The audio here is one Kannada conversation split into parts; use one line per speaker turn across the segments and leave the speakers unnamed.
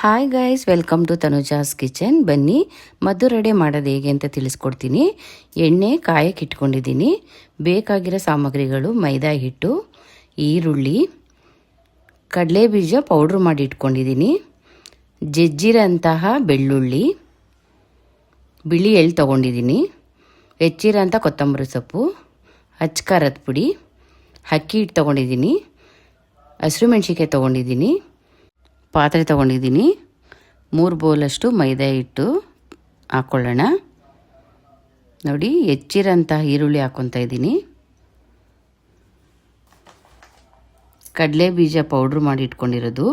Hi guys welcome to Tanuja's kitchen ಬನ್ನಿ, ಮದ್ದು ರೆಡಿ ಮಾಡೋದು ಹೇಗೆ ಅಂತ ತಿಳಿಸ್ಕೊಡ್ತೀನಿ. ಎಣ್ಣೆ, ಕಾಯಕ್ಕೆ ಇಟ್ಕೊಂಡಿದ್ದೀನಿ. ಬೇಕಾಗಿರೋ ಸಾಮಗ್ರಿಗಳು, ಮೈದಾ ಹಿಟ್ಟು, ಈರುಳ್ಳಿ ಕಡಲೆ ಬೀಜ ಪೌಡ್ರ್ ಮಾಡಿ ಇಟ್ಕೊಂಡಿದ್ದೀನಿ. ಜಜ್ಜಿರೋಂತಹ ಬೆಳ್ಳುಳ್ಳಿ, ಬಿಳಿ ಎಳ್ಳು ತೊಗೊಂಡಿದ್ದೀನಿ. ಹೆಚ್ಚಿರೋಂಥ ಕೊತ್ತಂಬರಿ ಸೊಪ್ಪು ಹಚ್ಕಾರದ ಪುಡಿ ಅಕ್ಕಿ ಹಿಟ್ಟು ತೊಗೊಂಡಿದ್ದೀನಿ. ಹಸಿರು ಮೆಣಸಿನ್ಕಾಯಿ ತೊಗೊಂಡಿದ್ದೀನಿ. ಪಾತ್ರೆ ತೊಗೊಂಡಿದ್ದೀನಿ. ಮೂರು ಬೌಲಷ್ಟು ಮೈದಾ ಹಿಟ್ಟು ಹಾಕ್ಕೊಳ್ಳೋಣ ನೋಡಿ, ಹೆಚ್ಚಿರೋಂಥ ಈರುಳ್ಳಿ ಹಾಕ್ಕೊತಾ ಇದ್ದೀನಿ. ಕಡಲೆ ಬೀಜ ಪೌಡ್ರ್ ಮಾಡಿ ಇಟ್ಕೊಂಡಿರೋದು.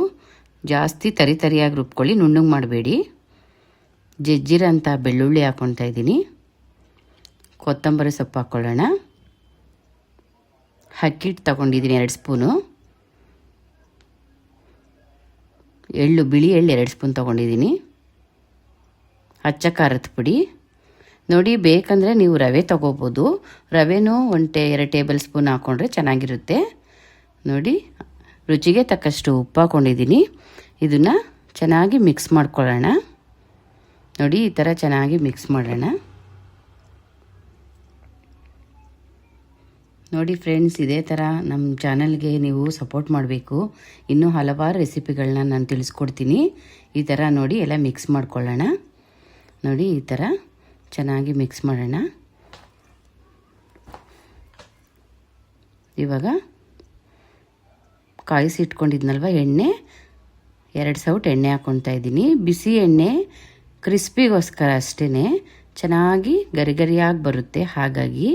ಜಾಸ್ತಿ ತರಿ ತರಿಯಾಗಿ ರುಬ್ಕೊಳ್ಳಿ, ನುಣ್ಣಗೆ ಮಾಡಬೇಡಿ. ಜಜ್ಜಿರೋಂಥ ಬೆಳ್ಳುಳ್ಳಿ ಹಾಕ್ಕೊತಾ ಇದ್ದೀನಿ. ಕೊತ್ತಂಬರಿ ಸೊಪ್ಪು ಹಾಕ್ಕೊಳ್ಳೋಣ ಅಕ್ಕಿಟ್ಟು ತಗೊಂಡಿದ್ದೀನಿ ಎರಡು ಸ್ಪೂನು. ಎಳ್ಳು, ಬಿಳಿ ಎಳ್ಳು ಎರಡು ಸ್ಪೂನ್ ತೊಗೊಂಡಿದ್ದೀನಿ. ಹಚ್ಚ ಖಾರದ ಪುಡಿ. ನೋಡಿ, ಬೇಕಂದರೆ ನೀವು ರವೆ ತೊಗೋಬೋದು. ರವೆನೂ ಒಂದು ಟೇ ಎರಡು ಟೇಬಲ್ ಸ್ಪೂನ್ ಹಾಕ್ಕೊಂಡ್ರೆ ಚೆನ್ನಾಗಿರುತ್ತೆ. ನೋಡಿ, ರುಚಿಗೆ ತಕ್ಕಷ್ಟು ಉಪ್ಪು ಹಾಕ್ಕೊಂಡಿದ್ದೀನಿ ಇದನ್ನು ಚೆನ್ನಾಗಿ ಮಿಕ್ಸ್ ಮಾಡ್ಕೊಳ್ಳೋಣ. ನೋಡಿ, ಈ ಥರ ಚೆನ್ನಾಗಿ ಮಿಕ್ಸ್ ಮಾಡೋಣ. ನೋಡಿ ಫ್ರೆಂಡ್ಸ್ ಇದೇ ಥರ ನಮ್ಮ ಚಾನಲ್ಗೆ ನೀವು ಸಪೋರ್ಟ್ ಮಾಡಬೇಕು. ಇನ್ನೂ ಹಲವಾರು ರೆಸಿಪಿಗಳನ್ನ ನಾನು ತಿಳಿಸ್ಕೊಡ್ತೀನಿ. ಈ ಥರ ನೋಡಿ ಎಲ್ಲ ಮಿಕ್ಸ್ ಮಾಡ್ಕೊಳ್ಳೋಣ. ನೋಡಿ ಈ ಥರ ಚೆನ್ನಾಗಿ ಮಿಕ್ಸ್ ಮಾಡೋಣ. ಇವಾಗ ಕಾಯಿಸಿ ಇಟ್ಕೊಂಡಿದ್ನಲ್ವ ಎಣ್ಣೆ? ಎರಡು ಸೌಟ್ ಎಣ್ಣೆ ಹಾಕ್ಕೊತಾ ಇದ್ದೀನಿ. ಬಿಸಿ ಎಣ್ಣೆ ಕ್ರಿಸ್ಪಿಗೋಸ್ಕರ ಅಷ್ಟೇ ಚೆನ್ನಾಗಿ ಗರಿಗರಿಯಾಗಿ ಬರುತ್ತೆ. ಹಾಗಾಗಿ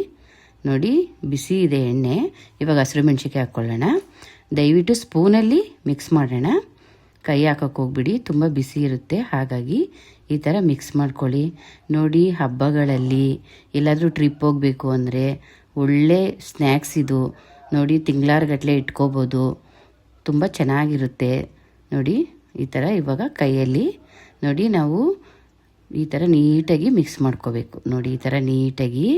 ನೋಡಿ, ಬಿಸಿ ಇದೆ ಎಣ್ಣೆ. ಇವಾಗ ಹಸಿರು ಮೆಣಸಿನ್ಕಾಯಿ ಹಾಕ್ಕೊಳ್ಳೋಣ. ದಯವಿಟ್ಟು ಸ್ಪೂನಲ್ಲಿ ಮಿಕ್ಸ್ ಮಾಡೋಣ. ಕೈ ಹಾಕೋಕೆ ಹೋಗ್ಬಿಡಿ, ತುಂಬ ಬಿಸಿ ಇರುತ್ತೆ. ಹಾಗಾಗಿ ಈ ಥರ ಮಿಕ್ಸ್ ಮಾಡ್ಕೊಳ್ಳಿ. ನೋಡಿ, ಹಬ್ಬಗಳಲ್ಲಿ ಎಲ್ಲಾದರೂ ಟ್ರಿಪ್ ಹೋಗಬೇಕು ಅಂದರೆ ಒಳ್ಳೆ ಸ್ನ್ಯಾಕ್ಸ್ ಇದು. ನೋಡಿ, ತಿಂಗಳಾರ್ಗಟ್ಲೆ ಇಟ್ಕೋಬೋದು. ತುಂಬ ಚೆನ್ನಾಗಿರುತ್ತೆ. ನೋಡಿ, ಈ ಥರ ಇವಾಗ ಕೈಯಲ್ಲಿ. ನೋಡಿ, ನಾವು ಈ ಥರ ನೀಟಾಗಿ ಮಿಕ್ಸ್ ಮಾಡ್ಕೋಬೇಕು. ನೋಡಿ, ಈ ಥರ ನೀಟಾಗಿ.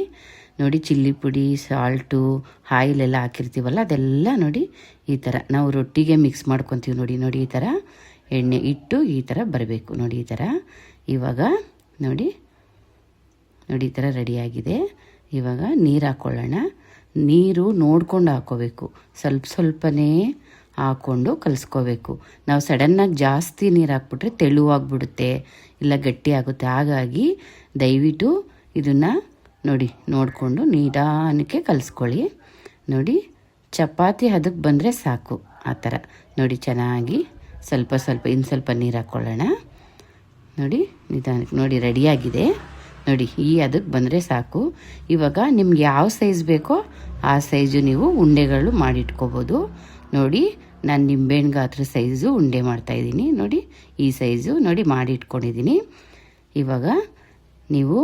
ನೋಡಿ, ಚಿಲ್ಲಿ ಪುಡಿ, ಸಾಲ್ಟು ಆಯಿಲೆಲ್ಲ ಹಾಕಿರ್ತೀವಲ್ಲ, ಅದೆಲ್ಲ ನೋಡಿ ಈ ಥರ. ನಾವು ರೊಟ್ಟಿಗೆ ಮಿಕ್ಸ್ ಮಾಡ್ಕೊತೀವಿ ನೋಡಿ ನೋಡಿ ಈ ಥರ. ಎಣ್ಣೆ ಇಟ್ಟು ಈ ಥರ ಬರಬೇಕು ನೋಡಿ ಈ ಥರ. ಇವಾಗ ನೋಡಿ ನೋಡಿ ಈ ಥರ ರೆಡಿಯಾಗಿದೆ ಇವಾಗ ನೀರು ಹಾಕ್ಕೊಳ್ಳೋಣ ನೀರು ನೋಡ್ಕೊಂಡು ಹಾಕ್ಕೋಬೇಕು ಸ್ವಲ್ಪ ಸ್ವಲ್ಪನೇ ಹಾಕ್ಕೊಂಡು ಕಲಿಸ್ಕೋಬೇಕು. ನಾವು ಸಡನ್ನಾಗಿ ಜಾಸ್ತಿ ನೀರು ಹಾಕ್ಬಿಟ್ರೆ ತೆಳುವಾಗ್ಬಿಡುತ್ತೆ ಇಲ್ಲ ಗಟ್ಟಿ ಆಗುತ್ತೆ. ಹಾಗಾಗಿ ದಯವಿಟ್ಟು ಇದನ್ನು ನೋಡಿ, ನೋಡಿಕೊಂಡು ನಿಧಾನಕ್ಕೆ ಕಲಿಸ್ಕೊಳ್ಳಿ. ನೋಡಿ, ಚಪಾತಿ ಅದಕ್ಕೆ ಬಂದರೆ ಸಾಕು, ಆ ಥರ. ನೋಡಿ, ಚೆನ್ನಾಗಿ ಸ್ವಲ್ಪ ಸ್ವಲ್ಪ, ಇನ್ನು ಸ್ವಲ್ಪ ನೀರು ಹಾಕ್ಕೊಳ್ಳೋಣ. ನೋಡಿ, ನಿಧಾನಕ್ಕೆ ನೋಡಿ, ರೆಡಿಯಾಗಿದೆ. ನೋಡಿ, ಈ ಅದಕ್ಕೆ ಬಂದರೆ ಸಾಕು. ಇವಾಗ ನಿಮ್ಗೆ ಯಾವ ಸೈಜ್ ಬೇಕೋ ಆ ಸೈಜು ನೀವು ಉಂಡೆಗಳು ಮಾಡಿಟ್ಕೋಬೋದು. ನೋಡಿ, ನಾನು ನಿಂಬೆಹಣ್ಣು ಗಾತ್ರ ಸೈಜು ಉಂಡೆ ಮಾಡ್ತಾಯಿದ್ದೀನಿ ನೋಡಿ, ಈ ಸೈಜು ನೋಡಿ ಮಾಡಿ ಇಟ್ಕೊಂಡಿದ್ದೀನಿ ಇವಾಗ ನೀವು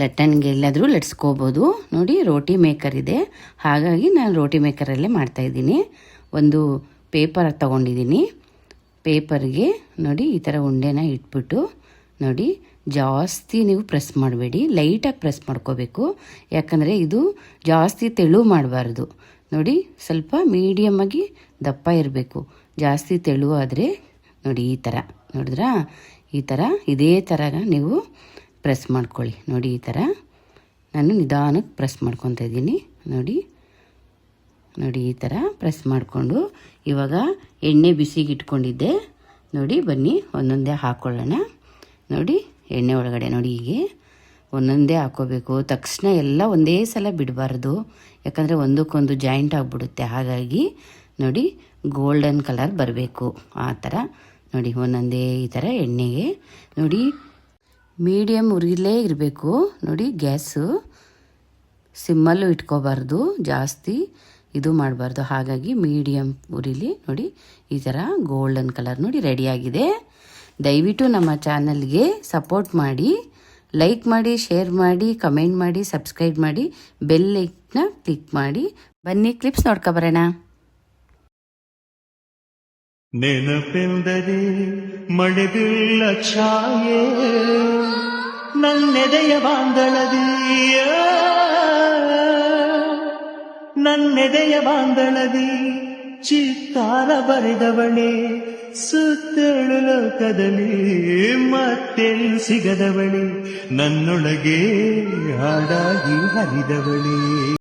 ಲಟ್ಟನ್ಗೆ ಎಲ್ಲಾದರೂ ಲಟ್ಸ್ಕೋಬೋದು. ನೋಡಿ, ರೋಟಿ ಮೇಕರ್ ಇದೆ. ಹಾಗಾಗಿ ನಾನು ರೋಟಿ ಮೇಕರಲ್ಲೇ ಮಾಡ್ತಾಯಿದ್ದೀನಿ ಒಂದು ಪೇಪರ್ ತಗೊಂಡಿದ್ದೀನಿ. ಪೇಪರ್ಗೆ ನೋಡಿ, ಈ ಥರ ಉಂಡೆನ ಇಟ್ಬಿಟ್ಟು ನೋಡಿ, ಜಾಸ್ತಿ ನೀವು ಪ್ರೆಸ್ ಮಾಡಬೇಡಿ. ಲೈಟಾಗಿ ಪ್ರೆಸ್ ಮಾಡ್ಕೋಬೇಕು. ಯಾಕಂದರೆ ಇದು ಜಾಸ್ತಿ ತೆಳು ಮಾಡಬಾರ್ದು. ನೋಡಿ, ಸ್ವಲ್ಪ ಮೀಡಿಯಮ್ಮಾಗಿ ದಪ್ಪ ಇರಬೇಕು. ಜಾಸ್ತಿ ತೆಳು ಆದರೆ ನೋಡಿ, ಈ ಥರ ನೋಡಿದ್ರಾ? ಈ ಥರ ಇದೇ ಥರ ನೀವು ಪ್ರೆಸ್ ಮಾಡ್ಕೊಳ್ಳಿ. ನೋಡಿ ಈ ಥರ. ನಾನು ನಿಧಾನಕ್ಕೆ ಪ್ರೆಸ್ ಮಾಡ್ಕೊತಾ ಇದ್ದೀನಿ. ನೋಡಿ. ನೋಡಿ ಈ ಥರ ಪ್ರೆಸ್ ಮಾಡಿಕೊಂಡು ಇವಾಗ ಎಣ್ಣೆ ಬಿಸಿಗೆ ಇಟ್ಕೊಂಡಿದ್ದೆ. ನೋಡಿ, ಬನ್ನಿ, ಒಂದೊಂದೇ ಹಾಕ್ಕೊಳ್ಳೋಣ ನೋಡಿ, ಎಣ್ಣೆ ಒಳಗಡೆ, ನೋಡಿ ಹೀಗೆ. ಒಂದೊಂದೇ ಹಾಕೋಬೇಕು ತಕ್ಷಣ ಎಲ್ಲ ಒಂದೇ ಸಲ ಬಿಡಬಾರ್ದು. ಯಾಕಂದರೆ ಒಂದಕ್ಕೊಂದು ಜಾಯಿಂಟ್ ಆಗಿಬಿಡುತ್ತೆ. ಹಾಗಾಗಿ, ನೋಡಿ, ಗೋಲ್ಡನ್ ಕಲರ್ ಬರಬೇಕು. ಆ ಥರ. ನೋಡಿ, ಒಂದೊಂದೇ ಈ ಥರ ಎಣ್ಣೆಗೆ. ನೋಡಿ ಮೀಡಿಯಮ್ ಉರಿಲೇ ಇರಬೇಕು. ನೋಡಿ, ಗ್ಯಾಸು. ಸಿಮ್ಮಲ್ಲೂ ಇಟ್ಕೋಬಾರ್ದು, ಜಾಸ್ತಿ ಇದು ಮಾಡಬಾರ್ದು. ಹಾಗಾಗಿ ಮೀಡಿಯಮ್ ಉರಿಲಿ ನೋಡಿ, ಈ ಥರ ಗೋಲ್ಡನ್ ಕಲರ್ ನೋಡಿ ರೆಡಿಯಾಗಿದೆ ದಯವಿಟ್ಟು ನಮ್ಮ ಚಾನಲ್ಗೆ ಸಪೋರ್ಟ್ ಮಾಡಿ ಲೈಕ್ ಮಾಡಿ ಶೇರ್ ಮಾಡಿ ಕಮೆಂಟ್ ಮಾಡಿ ಸಬ್ಸ್ಕ್ರೈಬ್ ಮಾಡಿ ಬೆಲ್ ಲೈಕ್ನ ಕ್ಲಿಕ್ ಮಾಡಿ. ಬನ್ನಿ ಕ್ಲಿಪ್ಸ್ ನೋಡ್ಕೊಬರೋಣ
ನೆನಪೆಂದರೆ ಮಳೆಬಿಳ್ಳ ಛಾಯೆ, ನನ್ನೆದೆಯ ಬಾಂದಳದಿಯ ನನ್ನೆದೆಯ ಬಾಂದಳದಿ ಚಿತ್ತಾರ ಬರೆದವಳೆ, ಸುತ್ತಳು ಲೋಕದಲ್ಲಿ ಮತ್ತೆಲ್ ಸಿಗದವಳಿ, ನನ್ನೊಳಗೆ ಹಾಡಾಗಿ ಹರಿದವಳಿ.